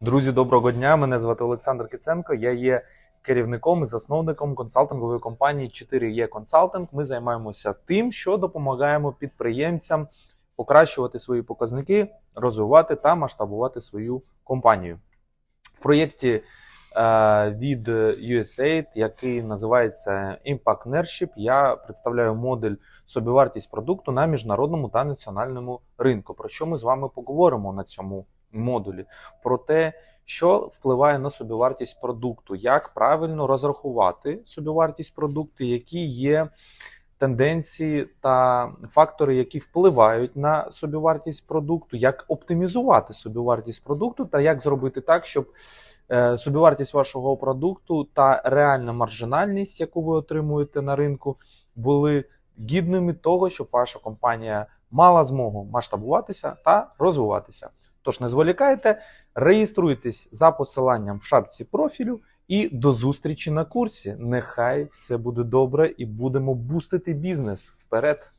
Друзі, доброго дня! Мене звати Олександр Киценко. Я є керівником і засновником консалтингової компанії 4E Consulting. Ми займаємося тим, що допомагаємо підприємцям покращувати свої показники, розвивати та масштабувати свою компанію. В проєкті е, від USAID, який називається Impact Partnership, я представляю модель собівартість продукту на міжнародному та національному ринку. Про що ми з вами поговоримо на цьому модулі? Про те, що впливає на собівартість продукту, як правильно розрахувати собівартість продукту, які є тенденції та фактори, які впливають на собівартість продукту, як оптимізувати собівартість продукту, та як зробити так, щоб е, собівартість вашого продукту та реальна маржинальність, яку ви отримуєте на ринку, були гідними того, щоб ваша компанія мала змогу масштабуватися та розвиватися. Тож не зволікайте, реєструйтесь за посиланням в шапці профілю і до зустрічі на курсі. Нехай все буде добре і будемо бустити бізнес вперед.